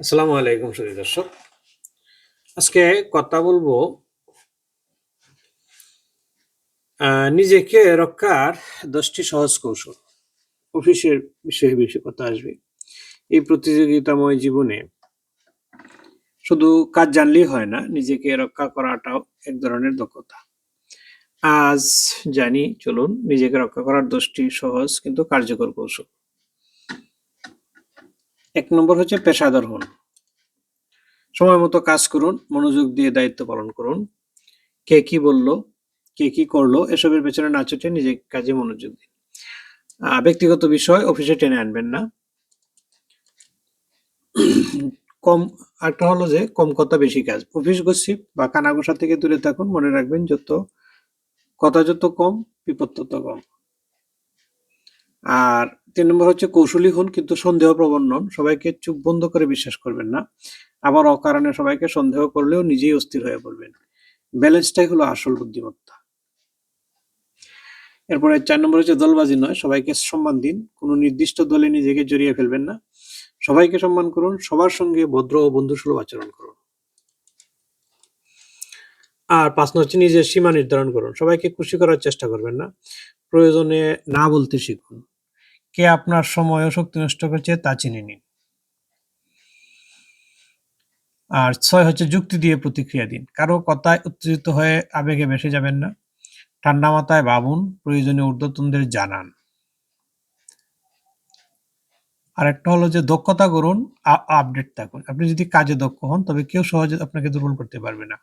আসসালামু আলাইকুম সুধী দর্শক। আজকে কথা বলব নিজেকে রক্ষার দশটি সহজ কৌশল। অফিসের বিষয়ে বেশি কথা আসবে। এই প্রতিযোগিতাময় জীবনে শুধু কাজ জানলেই হয় না, নিজেকে রক্ষা করাটাও এক ধরনের দক্ষতা। আজ জানি, চলুন, নিজেকে রক্ষা করার দশটি সহজ কিন্তু কার্যকর কৌশল। এক নম্বর হচ্ছে পেশাদার হন। সময় মতো কাজ করুন, মনোযোগ দিয়ে দায়িত্ব পালন করুন। কে কি বলল, কে কি করল, এসবের পেছনে না ছুটে নিজে কাজে মনোযোগ দিন। ব্যক্তিগত বিষয়, অফিসে টেনে আনবেন না। কম একটা হলো যে কম কথা বেশি কাজ। অফিস গসিপ বা কানাঘোষা থেকে দূরে থাকুন, মনে রাখবেন যত কথা যত কম, বিপদ তত কম। আর তিন নম্বর হচ্ছে কৌশলী হন, কিন্তু সন্দেহ প্রবণ নন। সবাইকে চুপ বন্ধ করে বিশ্বাস করবেন না। আবার অকারণে সবাইকে সন্দেহ করলেও নিজেই অস্থির হয়ে পড়বেন। ব্যালেন্সটাই হলো আসল বুদ্ধিমত্তা। এরপরে চার নম্বর হচ্ছে দলবাজি নয়। সবাইকে সম্মান দিন। কোনো নির্দিষ্ট দলে নিজেকে জড়িয়ে ফেলবেন না। সবাইকে সম্মান করুন। সবার সঙ্গে ভদ্র ও বন্ধুসুলভ আচরণ করুন। আর পাঁচ নম্বর হচ্ছে নিজের সীমা নির্ধারণ করুন। সবাইকে খুশি করার চেষ্টা করবেন না। প্রয়োজনে না বলতে শিখুন। কে আপনার সময় ও শক্তি নষ্ট করছে তা চিনে নিন আর ছয় হচ্ছে যুক্তি দিয়ে প্রতিক্রিয়া দিন। কারও কথায় উত্তেজিত হয়ে আবেগে ভেসে যাবেন না। ঠান্ডা মাথায় ভাবুন, প্রয়োজনীয় ঊর্ধ্বতনদের জানান। আর একটা হলো যে দক্ষতা করুন আপডেট থাকুন আপনি যদি কাজে দক্ষ হন, তবে কেউ সহজে আপনাকে দুর্বল করতে পারবে না।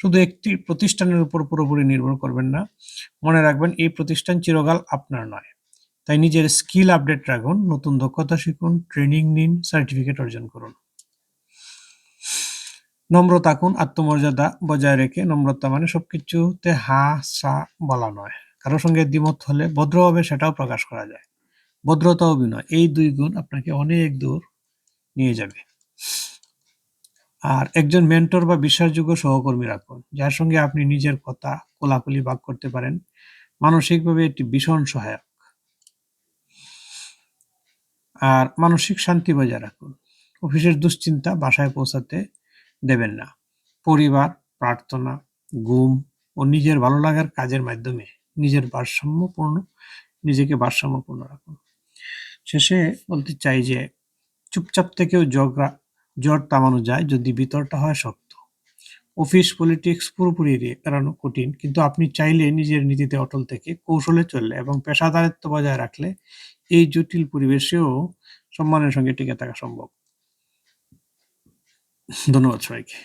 শুধু একটি প্রতিষ্ঠানের উপর পুরোপুরি নির্ভর করবেন না। মনে রাখবেন, এই প্রতিষ্ঠান চিরকাল আপনার নয়। তাই নিজের স্কিল আপডেট রাখুন, নতুন দক্ষতা শিখুন, ট্রেনিং নিন, সার্টিফিকেট অর্জন করুন। নম্র থাকুন আত্মমর্যাদা বজায় রেখে, নম্রতা মানে সবকিছুতে হা, সা, বলা নয়। কারোর সঙ্গে দ্বিমত হলে ভদ্রভাবে সেটাও প্রকাশ করা যায়। ভদ্রতা অভিনয়, এই দুই গুণ আপনাকে অনেক দূর নিয়ে যাবে। আর একজন মেন্টর বা বিশ্বাসযোগ্য সহকর্মী রাখুন, যার সঙ্গে আপনি নিজের কথা কোলাকুলি ভাগ করতে পারেন। মানসিকভাবে একটি ভীষণ সহায়ক। আর মানসিক শান্তি বজায় রাখুন। অফিসের দুশ্চিন্তা বাসায় পৌঁছাতে দেবেন না। পরিবার, প্রার্থনা, ঘুম ও নিজের ভালো লাগার কাজের মাধ্যমে নিজের ভারসাম্যপূর্ণ, নিজেকে ভারসাম্যপূর্ণ রাখুন। শেষে বলতে চাই যে, চুপচাপ থেকেও জগরা জ্বর তামানো যায় যদি ভিতরটা হয় শক্ত। অফিস, পলিটিক্স পুরোপুরি এড়ানো কঠিন। কিন্তু আপনি চাইলে নিজের নীতিতে অটল থেকে কৌশলে চললে এবং পেশাদারিত্ব বজায় রাখলে এই জটিল পরিবেশেও সম্মানের সঙ্গে টিকে থাকা সম্ভব। ধন্যবাদ সবাইকে।